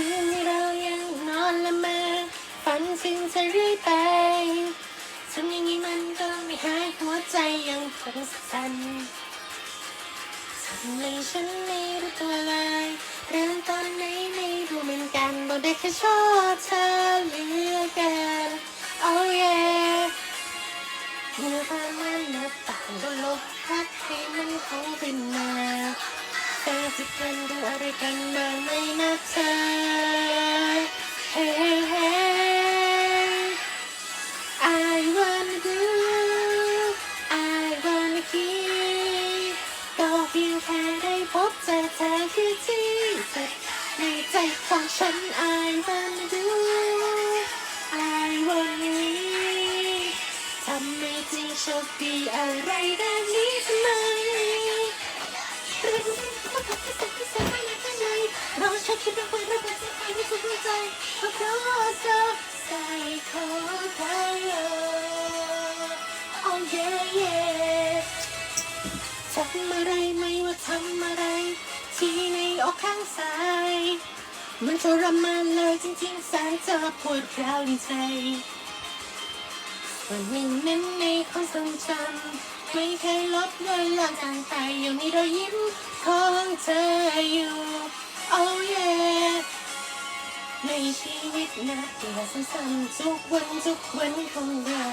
คืนนี้เรายังนอนละเมอฝันถึงเธอเรื่อยไปทำอย่างนี้มันก็ไม่หายหัวใจยังคงสั่นทำให้ฉันไม่รู้ตัวเลยเริ่มตอนไหนไม่รู้เหมือนกันบอกได้แค่ชอบเธอเหลือเกิน oh yeah เมื่อผ่านมันนับต่างก็ลบพัดให้มันคงเป็นมาแต่จะเป็นดูอะไรกันบ้างไหมนะเธ ฉัน I wanna do I wanna leave ทำไมจึงโชคดีอะไรแบบนี้ทำไมเราใช้คิดว่าคนเราเป็นสิ่งที่สุดหัวใจเพราะเธอใส่ขอเธอ Oh yeah yeah ทำอะไรไม่ว่าทำอะไร ที่ในอกข้างซ้าย มันทรมานเลยจริงๆแสนจะปวดร้าวในใจวันหนึ่งนั้นในความทรงจำไม่เคยลบเลือนลางจางไปยังมีรอยยิ้มของเธออยู่ Oh yeah ในชีวิตนะเดียวสั้นๆทุกวันทุกวันของเรา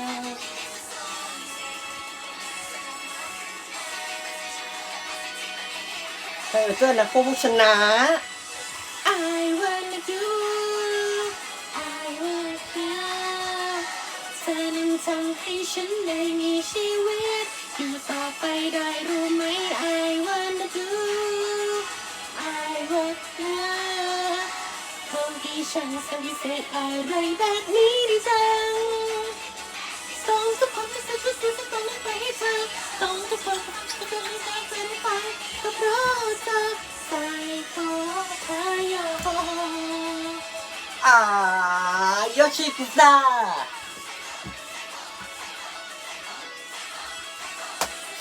เออเจอนะผู้ชนะ ทำให้ฉันได้มีชีวิต อยู่ต่อไปได้รู้ไหม I wanna do I wanna คงที่ฉันสังเกตอะไรแบบนี้ดีจังต้องทุกคนที่ใส่ชุดสีต้องเล่นไปให้เธอต้องทุกคนที่จะให้เธอเป็นไปก็เพราะเธอใส่ขอเธอยออ่าโยชิพิซซ่า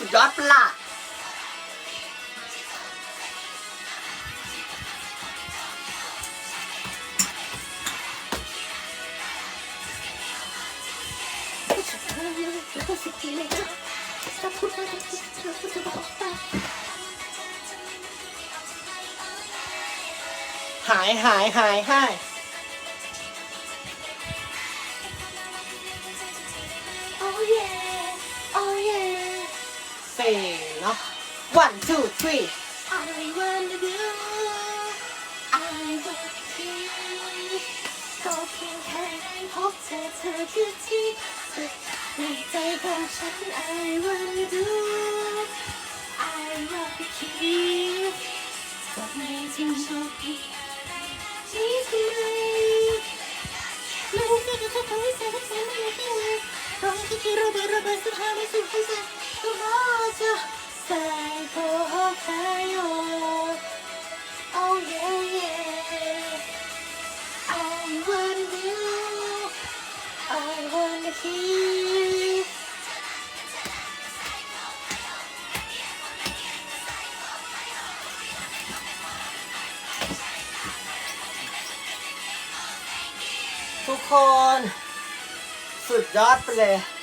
ดยอดปะล่ะหายหายหายหาย Oh yeah, oh yeah. เซ่ เนาะ one two three I wanna do, I wanna feel ก็เพียงแค่ได้พบเจอเธอคือที่สุดในใจของฉัน I wanna do, I wanna keep ก็ไม่ทิ้งโชคดีที่ทำไมไม่รู้ว่าจะทำให้เธอทั้งสองไม่ได้ที่ไหนตอนที่คิดระเบิดระเบิดสุดท้ายไม่สุดให้เธอก็รอเธอใส่โคไคโย Oh yeah yeah I wanna do I wanna keep ทุกคน สุดยอดไปเลย